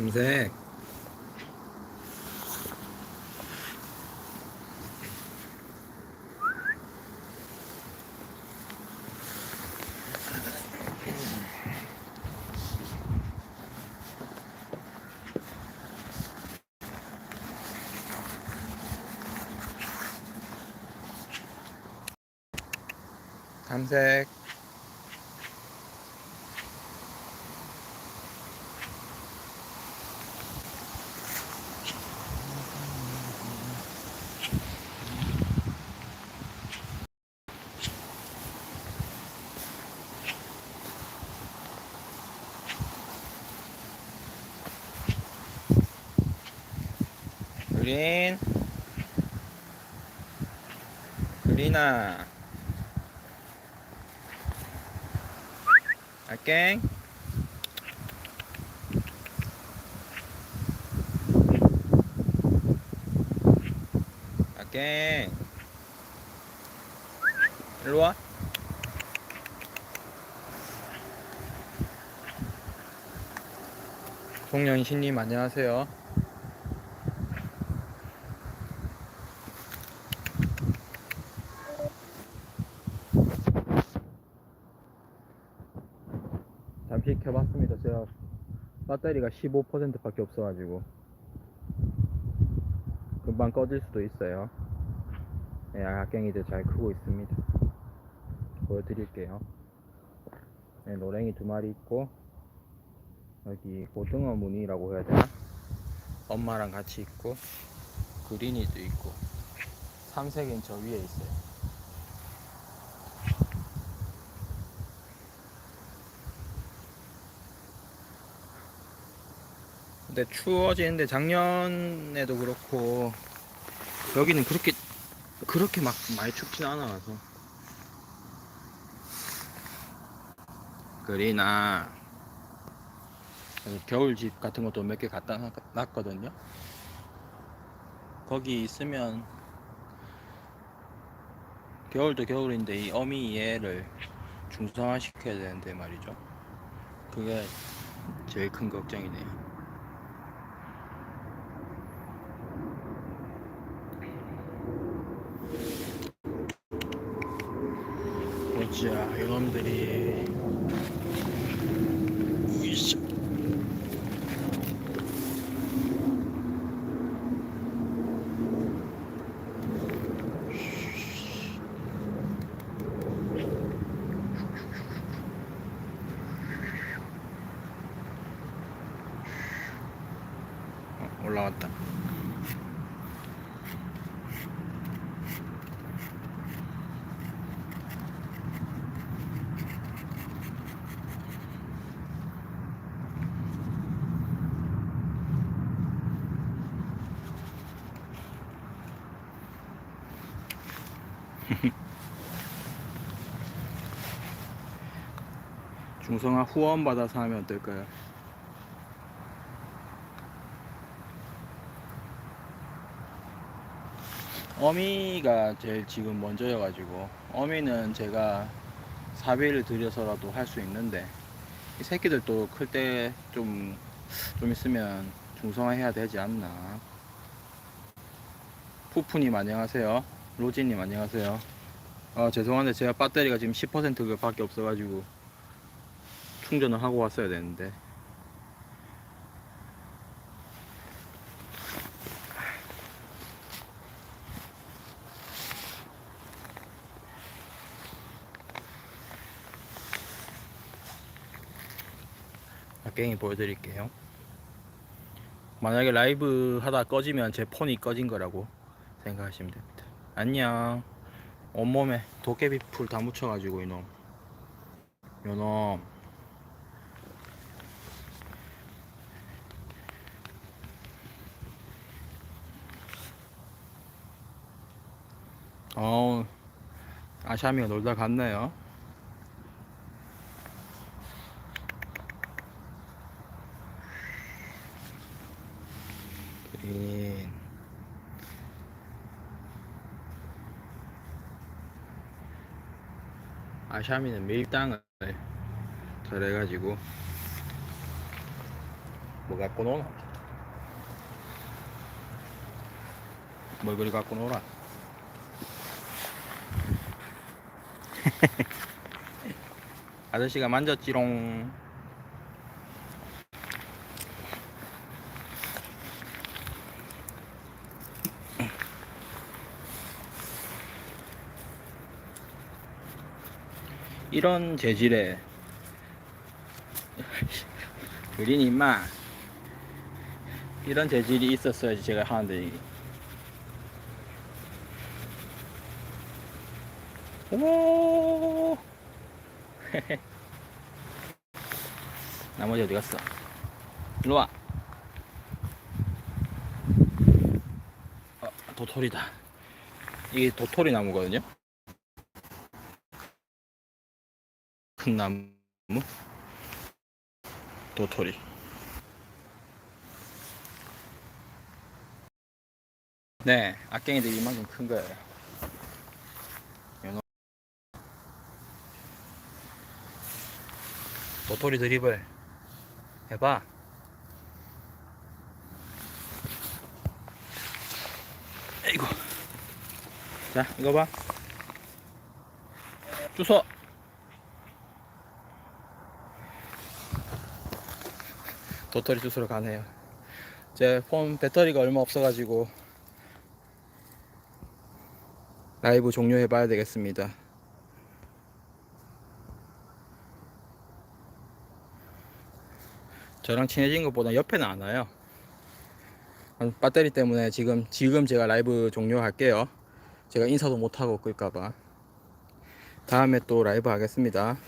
삼색. 삼색 그린. 그린아. 알갱 알갱 일로와. 송영신님 안녕하세요 켜봤습니다. 제가 배터리가 15%밖에 없어가지고 금방 꺼질 수도 있어요. 네, 악갱이들 잘 크고 있습니다. 보여드릴게요. 네, 노랭이 두 마리 있고 여기 고등어 무늬라고 해야 되나? 엄마랑 같이 있고 그린이도 있고 삼색은 저 위에 있어요. 근데 추워지는데 작년에도 그렇고 여기는 그렇게 그렇게 막 많이 춥진 않아서. 그리나 겨울집 같은 것도 몇 개 갖다 놨- 놨거든요. 거기 있으면 겨울도 겨울인데 이 어미 얘를 중성화 시켜야 되는데 말이죠. 그게 제일 큰 걱정이네요 보자 이놈들이 으이씨. 어, 올라왔다 중성화 후원 받아서 하면 어떨까요? 어미가 제일 지금 먼저여가지고 어미는 제가 사비를 들여서라도 할 수 있는데 이 새끼들도 클 때 좀좀 있으면 중성화 해야 되지 않나 푸푸님 안녕하세요 로지님 안녕하세요. 아 죄송한데 제가 배터리가 지금 10% 밖에 없어가지고 충전을 하고 왔어야 되는데. 악갱이 보여드릴게요. 만약에 라이브 하다 꺼지면 제 폰이 꺼진 거라고 생각하시면 됩니다 안녕. 온몸에 도깨비 풀 다 묻혀가지고 이놈. 요놈. 어우 아샤미가 놀다 갔네요. 그린 아샤미는 밀당을 잘해가지고 뭐 갖고 노노? 뭘 그리 갖고 놀아? 아저씨가 만졌지롱. 이런 재질의 그린 임마 이런 재질이 있었어야지 제가 하는데. 오 나머지 어디 갔어? 일로 와. 어, 도토리다. 이게 도토리 나무거든요. 큰 나무. 도토리. 네, 악갱이들이 이만큼 큰 거예요. 연어. 도토리 드립을 해봐. 에이구. 자, 이거 봐. 주워. 도토리 주스러 가네요. 제 폰 배터리가 얼마 없어가지고 라이브 종료해 봐야 되겠습니다. 저랑 친해진 것보다 옆에는 안 와요. 배터리 때문에 지금 지금 제가 라이브 종료할게요. 제가 인사도 못 하고 끌까봐. 다음에 또 라이브 하겠습니다.